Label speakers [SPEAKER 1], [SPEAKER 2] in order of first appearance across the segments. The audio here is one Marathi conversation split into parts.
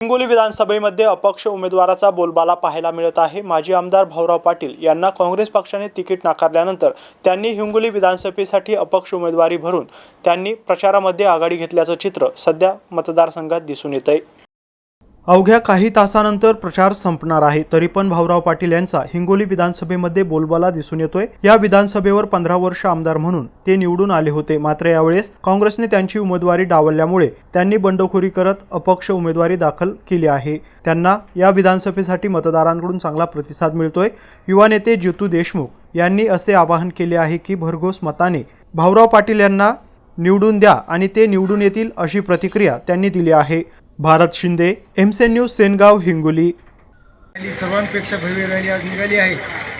[SPEAKER 1] हिंगोली विधानसभेमध्ये अपक्ष उमेदवाराचा बोलबाला पाहायला मिळत आहे. माजी आमदार भाऊराव पाटील यांना काँग्रेस पक्षाने तिकीट नाकारल्यानंतर त्यांनी हिंगोली विधानसभेसाठी अपक्ष उमेदवारी भरून त्यांनी प्रचारामध्ये आघाडी घेतल्याचं चित्र सध्या मतदारसंघात दिसून येत आहे अवघ्या काही तासानंतर प्रचार संपणार आहे. तरी पण भाऊराव पाटील यांचा हिंगोली विधानसभेमध्ये बोलबाला दिसून येतोय. या विधानसभेवर पंधरा वर्ष आमदार म्हणून ते निवडून आले होते. मात्र यावेळेस काँग्रेसने त्यांची उमेदवारी डावलल्यामुळे त्यांनी बंडखोरी करत अपक्ष उमेदवारी दाखल केली आहे. त्यांना या विधानसभेसाठी मतदारांकडून चांगला प्रतिसाद मिळतोय. युवा नेते जितू देशमुख यांनी असे आवाहन केले आहे की भरघोस मताने भाऊराव पाटील यांना निवडून द्या आणि ते निवडून येतील अशी प्रतिक्रिया त्यांनी दिली आहे. भारत शिंदे एमसेन न्यूज सेनगाव हिंगोली.
[SPEAKER 2] रॅली सर्वांपेक्षा भव्य रॅली आज निघाली आहे.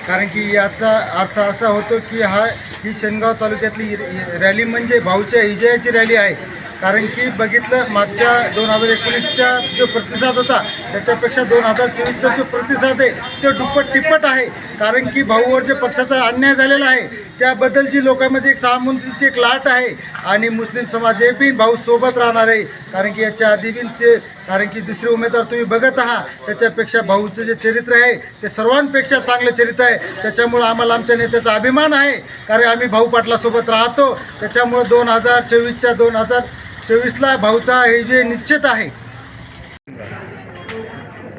[SPEAKER 2] कारण की याचा अर्थ असा होतो की हा ही शेनगाव तालुक्यातली रॅली म्हणजे भाऊच्या विजयाची रॅली आहे. कारण की बघितलं मागच्या दोन हजार एकोणीसचा जो प्रतिसाद होता त्याच्यापेक्षा दोन हजार चोवीसचा जो प्रतिसाद आहे तो दुप्पट तिप्पट आहे. कारण की भाऊवर जे पक्षाचा अन्याय झालेला आहे त्याबद्दलची लोकांमध्ये एक सहानुभूतीची एक लाट आहे. आणि मुस्लिम समाज हे बी भाऊ सोबत राहणार आहे. कारण की याच्या आधी बी ते कारण की दुसरे उमेदवार तुम्ही बघत आहात. त्याच्यापेक्षा भाऊचं जे चरित्र आहे ते सर्वांपेक्षा चांगलं चरित्र आहे. त्याच्यामुळं आम्हाला आमच्या नेत्याचा अभिमान आहे. कारण आम्ही भाऊ पाटलासोबत राहतो. त्याच्यामुळं दोन हजार चोवीसच्या दोन हजार चोवीसला भाऊचा हे जे निश्चित आहे.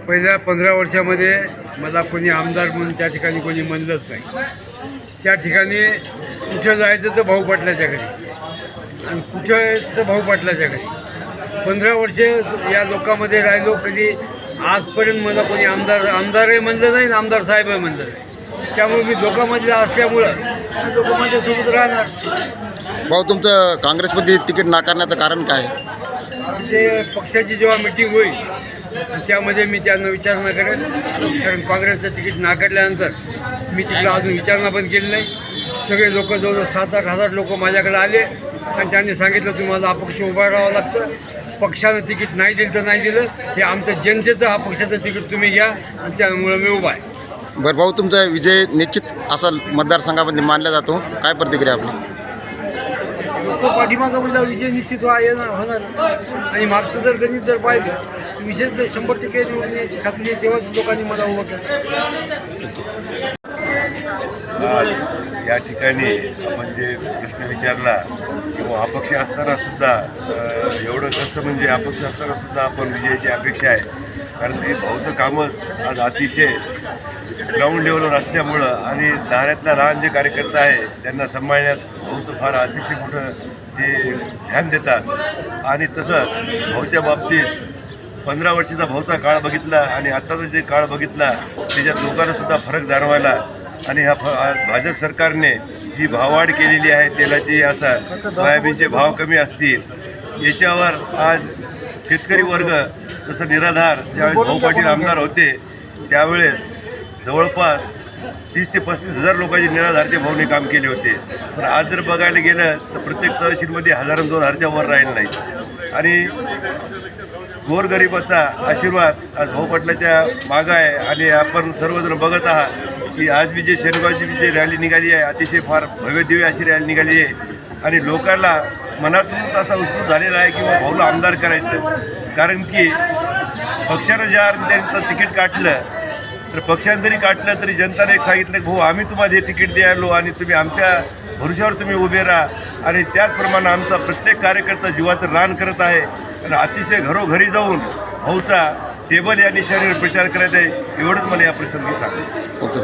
[SPEAKER 3] पहिल्या पंधरा वर्षामध्ये मला कोणी आमदार म्हणून त्या ठिकाणी कोणी म्हणलंच नाही. त्या ठिकाणी कुठं जायचं तर भाऊ पाटलाच्या घरी. आणि कुठं यायचं भाऊ पाटलाच्या घरी. पंधरा वर्षे या लोकांमध्ये राहिलो कधी आजपर्यंत मला कोणी आमदार आमदारही म्हणलं नाही आणि आमदार साहेबही म्हणलं नाही. त्यामुळे मी लोकांमधल्या असल्यामुळं लोक माझ्यासोबत राहणार.
[SPEAKER 4] भाऊ तुमचं काँग्रेसमध्ये तिकीट नाकारण्याचं कारण काय?
[SPEAKER 3] ते पक्षाची जेव्हा मिटिंग होईल त्यामध्ये मी त्यांना विचारणा करेन कारण काँग्रेसचं तिकीट नाकारल्यानंतर मी तिकडं अजून विचारणा पण केली नाही. सगळे लोक जवळजवळ सात आठ हजार लोक माझ्याकडे आले. आणि त्यांनी सांगितलं तुम्हाला अपक्ष उभा राहावं लागतं. पक्षानं तिकीट नाही दिलं तर नाही दिलं. हे आमचं जनतेचं अपक्षाचं तिकीट तुम्ही घ्या आणि त्यामुळं मी उभा आहे.
[SPEAKER 4] बरं भाऊ तुमचा विजय निश्चित असा मतदारसंघामध्ये मानला जातो. काय प्रतिक्रिया आपली?
[SPEAKER 3] तो पाठीमागं म्हणलं विजय निश्चित हो- व्हा येणार होणार. आणि मागचं जर गणित जर पाहिलं विशेष तर शंभर टक्के निवडून खात्री तेव्हाच लोकांनी मला उभं केलं.
[SPEAKER 5] या ठिकाणी आपण जे प्रश्न विचारला किंवा अपक्ष असताना सुद्धा एवढं कसं म्हणजे अपक्ष असताना सुद्धा आपण विजयाची अपेक्षा आहे? कारण ते भाऊचं कामच आज अतिशय ग्राउंड लेवलवर असल्यामुळं आणि लहानातला लहान जे कार्यकर्ता आहे त्यांना सांभाळण्यात भाऊचं फार अतिशय मोठं ते ध्यान देतात. आणि तसं भाऊच्या बाबतीत पंधरा वर्षाचा भाऊचा काळ बघितला आणि आत्ताचा जे काळ बघितला त्याच्यात लोकांना सुद्धा फरक जाणवायला आणि ह्या फ भाजप सरकारने जी भाववाढ केलेली आहे तेलाची असा सोयाबीनचे भाव कमी असतील याच्यावर आज शेतकरी वर्ग जसं निराधार ज्यावेळेस भाऊ पाटील आमदार होते त्यावेळेस जवळपास तीस ते पस्तीस हजार लोकांचे निराधारचे भाऊने काम केले होते. पण आज जर बघायला गेलं तर प्रत्येक तहसीलमध्ये हजार दोन हजारच्या वर राहिलं नाही. आणि गोरगरिबाचा आशीर्वाद आज भाऊ पाटलाच्या मागं आहे आणि आपण सर्वजण बघत आहात. की आज बी जे शनिवारची बी जी रॅली निघाली आहे अतिशय फार भव्यदिव्य अशी रॅली निघाली आहे. आणि लोकांना मनातूनच असा उत्सुक झालेला आहे की भाऊला आमदार करायचं. कारण की पक्षानं ज्या त्यांचं तिकीट काटलं तर पक्षानं जरी काटलं तरी जनताने एक सांगितलं की भाऊ आम्ही तुम्हाला हे तिकीट द्यायलो आणि तुम्ही आमच्या भरोशावर तुम्ही उभे राहा. आणि त्याचप्रमाणे आमचा प्रत्येक कार्यकर्ता जीवाचं रान करत आहे. आणि अतिशय घरोघरी जाऊन भाऊचा टेबल या निशाणीवर प्रचार करायचा आहे. एवढंच मला या प्रसंगी सांगायचं
[SPEAKER 4] ओके.